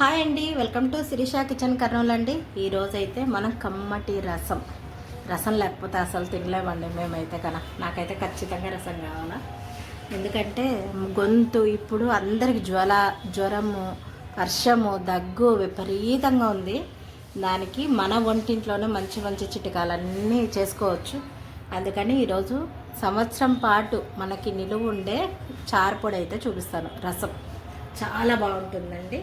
Hi అండి welcome to Sirisha kitchen Kurnool అండి. ఈరోజైతే అయితే మనం కమ్మటి రసం. రసం లేకపోతే అసలు తినలేమండి మేమైతే కన. నాకైతే ఖచ్చితంగా రసం కావాలా. ఎందుకంటే గొంతు ఇప్పుడు అందరికి జ్వల జ్వరము వర్షము దగ్గు విపరీతంగా ఉంది. దానికి మన వంటింట్లోనే మంచి మంచి చిట్కాలన్నీ చేసుకోవచ్చు. అందుకని ఈరోజు సంవత్సరం పాటు మనకి నిలువ ఉండే చారుపొడి అయితే చూపిస్తాను. రసం. చాలా బాగుంటుందండి.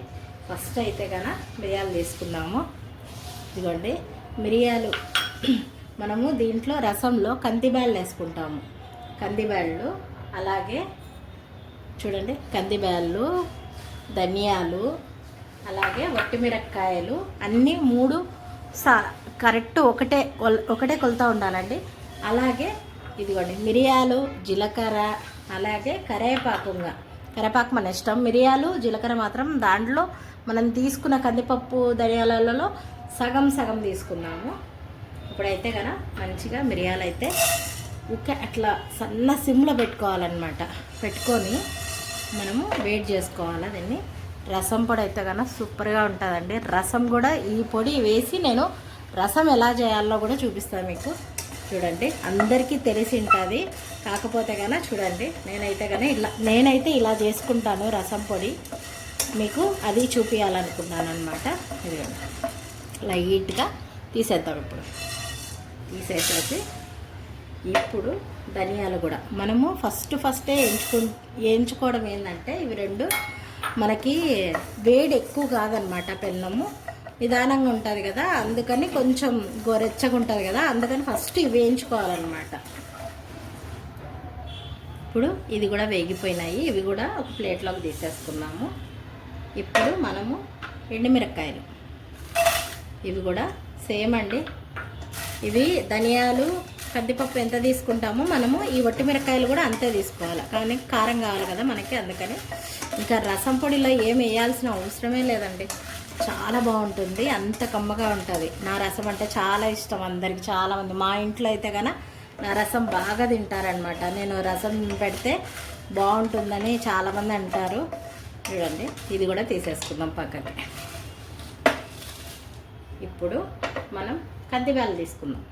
ఫస్ట్ అయితే కన మిరియాలు తీసుకుందాము. ఇదిగోండి మిరియాలు. మనము దీంట్లో రసంలో కందిబ్యాళ్ళు వేసుకుంటాము. కందిబ్యాళ్ళు అలాగే చూడండి కందిబ్యాళ్ళు ధనియాలు అలాగే వట్టిమిరక్కాయలు అన్నీ మూడు సా కరెక్ట్ ఒకటే కొల్- ఒకటే కొలత ఉండాలండి. అలాగే ఇదిగోండి మిరియాలు జీలకర్ర అలాగే కరేపాకుంగా కరేపాకు మన ఇష్టం. మిరియాలు జీలకర్ర మాత్రం దాంట్లో మనం తీసుకున్న కందిపప్పు ధనియాలలో సగం సగం తీసుకున్నాము. ఇప్పుడైతే కదా మంచిగా మిరియాలు అయితే ఉక్క అట్లా సన్న సిమ్లో పెట్టుకోవాలన్నమాట. పెట్టుకొని మనము వేడి చేసుకోవాలి దీన్ని రసం పొడి అయితే కన్నా సూపర్గా ఉంటుందండి. రసం కూడా ఈ పొడి వేసి నేను రసం ఎలా చేయాలో కూడా చూపిస్తాను మీకు. చూడండి అందరికీ తెలిసి ఉంటుంది కాకపోతే కన్నా చూడండి నేనైతే కానీ ఇలా నేనైతే ఇలా చేసుకుంటాను రసం పొడి. మీకు అది చూపించాలనుకున్నాను అనమాట ఇదిగోండి. లైట్గా తీసేద్దాం ఇప్పుడు. తీసేసేసి ఇప్పుడు ధనియాలు కూడా. మనము ఫస్ట్ ఫస్టే ఎంచుకు వేయించుకోవడం ఏంటంటే ఇవి రెండు మనకి వేడి ఎక్కువ కాదనమాట పెన్నము నిదానంగా ఉంటుంది కదా అందుకని కొంచెం గోరెచ్చగా ఉంటుంది కదా అందుకని ఫస్ట్ ఇవి వేయించుకోవాలన్నమాట. ఇప్పుడు ఇది కూడా వేగిపోయినాయి ఇవి కూడా ఒక ప్లేట్లోకి తీసేసుకున్నాము. ఇప్పుడు మనము ఎండుమిరపకాయలు. ఇవి కూడా సేమ్ అండి. ఇవి ధనియాలు కందిపప్పు ఎంత తీసుకుంటామో మనము ఈ వట్టి మిరకాయలు కూడా అంతే తీసుకోవాలి. కానీ కారం కావాలి కదా మనకి అందుకని ఇంకా రసం పొడిలో ఏం వేయాల్సిన అవసరమే లేదండి. చాలా బాగుంటుంది. అంత కమ్మగా ఉంటుంది. నా రసం అంటే చాలా ఇష్టం అందరికి చాలామంది మా ఇంట్లో అయితే కన నా రసం బాగా తింటారనమాట నేను రసం పెడితే బాగుంటుందని చాలామంది అంటారు. చూడండి ఇది కూడా తీసేసుకుందాం పక్కకి. ఇప్పుడు మనం కందిబ్యాలు తీసుకుందాం.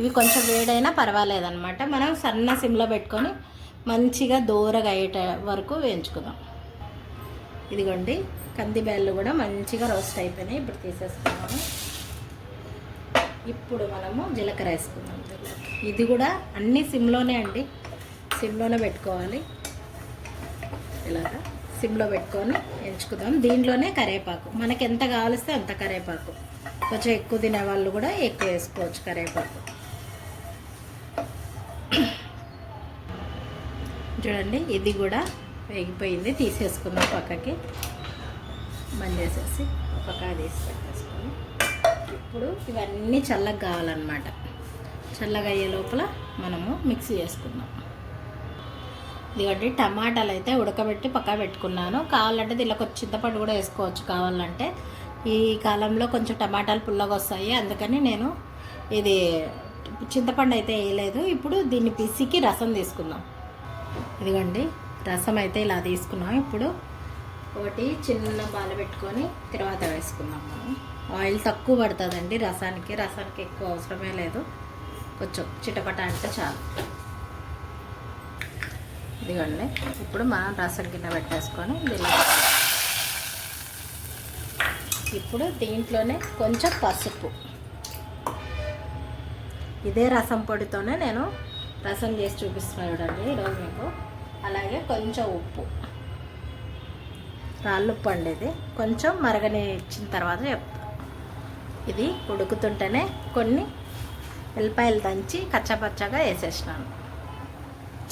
ఇవి కొంచెం వేడైనా పర్వాలేదన్నమాట. మనం సన్న సిమ్లో పెట్టుకొని మంచిగా దూరగా అయ్యేట వరకు వేయించుకుందాం. ఇదిగోండి కందిబ్యాళ్ళు కూడా మంచిగా రోస్ట్ అయిపోయినాయి. ఇప్పుడు తీసేసుకున్నాము ఇప్పుడు మనము జీలకర్ర వేసుకుందాం. ఇది కూడా అన్నీ సిమ్లోనే అండి. సిమ్లోనే పెట్టుకోవాలి. ఇలాగా సిమ్లో పెట్టుకొని ఎంచుకుందాం. దీంట్లోనే కరివేపాకు మనకి ఎంత కావలిస్తే అంత కరివేపాకు కొంచెం ఎక్కువ తినే వాళ్ళు కూడా ఎక్కువ వేసుకోవచ్చు కరివేపాకు చూడండి ఇది కూడా వేగిపోయింది తీసేసుకున్నాం పక్కకి. బంద్ చేసేసి పక్క తీసి పెట్టేసుకొని. ఇప్పుడు ఇవన్నీ చల్లగా కావాలన్నమాట. చల్లగా అయ్యే లోపల మనము మిక్సీ చేసుకుందాం. ఇదిగోండి టమాటాలు అయితే ఉడకబెట్టి పక్క పెట్టుకున్నాను. కావాలంటే దీనిలో కొంచెం చింతపండు కూడా వేసుకోవచ్చు. కావాలంటే ఈ కాలంలో కొంచెం టమాటాలు పుల్లగా వస్తాయి. అందుకని నేను ఇది చింతపండు అయితే వేయలేదు. ఇప్పుడు దీన్ని పిసికి రసం తీసుకుందాం. ఇదిగోండి రసం అయితే ఇలా తీసుకున్నాం. ఇప్పుడు ఒకటి చిన్న బాల పెట్టుకొని తర్వాత వేసుకుందాం మనం. ఆయిల్ తక్కువ పడుతుందండి రసానికి. రసానికి ఎక్కువ అవసరమే లేదు. కొంచెం చిటపట అంటే చాలు. ఇదిగోండి. ఇప్పుడు మనం రసం కింద పెట్టేసుకొని ఇప్పుడు దీంట్లోనే కొంచెం పసుపు. ఇదే రసం పొడితోనే నేను రసం చేసి చూపిస్తున్నాను చూడండి. ఈరోజు మీకు అలాగే కొంచెం ఉప్పు. రాళ్ళు ఉప్పు అండి ఇది. కొంచెం మరగని ఇచ్చిన తర్వాత చెప్తా. ఇది ఉడుకుతుంటేనే కొన్ని ఉల్లిపాయలు దంచి కచ్చపచ్చగా వేసేసినాను.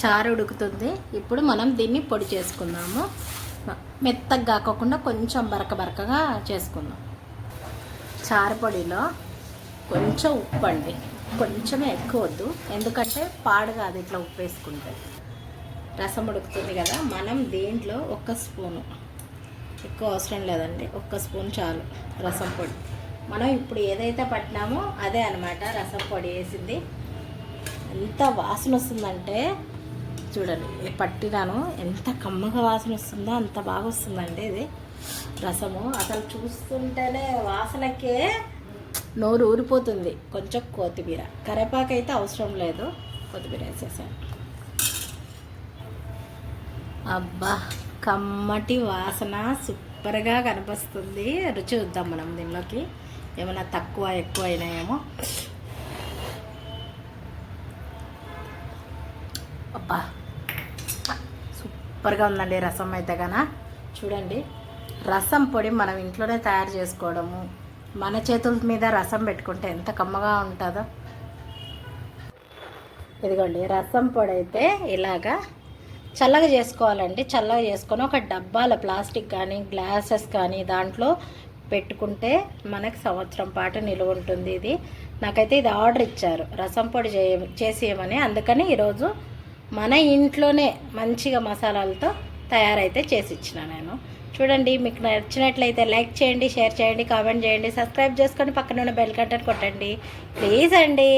చారు ఉడుకుతుంది. ఇప్పుడు మనం దీన్ని పొడి చేసుకుందాము. మెత్తగా కాకుండా కొంచెం బరక బరకగా చేసుకుందాం. చారు పొడిలో కొంచెం ఉప్పు అండి. కొంచెమే ఎక్కువ వద్దు. ఎందుకంటే పాడు కాదు ఇట్లా ఉప్పు వేసుకుంటే. రసం ఉడుకుతుంది కదా మనం దీంట్లో ఒక స్పూను ఎక్కువ అవసరం లేదండి ఒక్క స్పూన్ చాలు రసం పొడి. మనం ఇప్పుడు ఏదైతే పట్టినామో అదే అనమాట రసం పొడి వేసింది. ఎంత వాసన వస్తుందంటే చూడండి పట్టినాను ఎంత కమ్మగా వాసన వస్తుందో అంత బాగా వస్తుందండి ఇది రసము. అసలు చూస్తుంటేనే వాసనకే నోరు ఊరిపోతుంది. కొంచెం కొత్తిమీర. కరేపాకు అయితే అవసరం లేదు కొత్తిమీర వేసేసాను. అబ్బా కమ్మటి వాసన సూపర్గా కనిపిస్తుంది. రుచి చూద్దాం మనం దీనిలోకి. ఏమైనా తక్కువ ఎక్కువ అయినాయేమో. అబ్బా సూపర్గా ఉందండి రసం అయితే కన చూడండి రసం పొడి మనం ఇంట్లోనే తయారు చేసుకోవడము మన చేతుల మీద రసం పెట్టుకుంటే ఎంత కమ్మగా ఉంటుందో. ఇదిగోండి రసం పొడి అయితే ఇలాగా చల్లగా చేసుకోవాలండి. చల్లగా చేసుకొని ఒక డబ్బాల ప్లాస్టిక్ కానీ గ్లాసెస్ కానీ దాంట్లో పెట్టుకుంటే మనకి సంవత్సరం పాటు నిలువ ఉంటుంది ఇది. నాకైతే ఇది ఆర్డర్ ఇచ్చారు. రసం పొడి చేయ చేసేయమని. అందుకని ఈరోజు మన ఇంట్లోనే మంచిగా మసాలాలతో తయారైతే చేసి ఇచ్చిన నేను. చూడండి మీకు నచ్చినట్లయితే లైక్ చేయండి షేర్ చేయండి కామెంట్ చేయండి సబ్స్క్రైబ్ చేసుకొని పక్కన ఉన్న బెల్ కట్టని కొట్టండి. ప్లీజ్ అండి.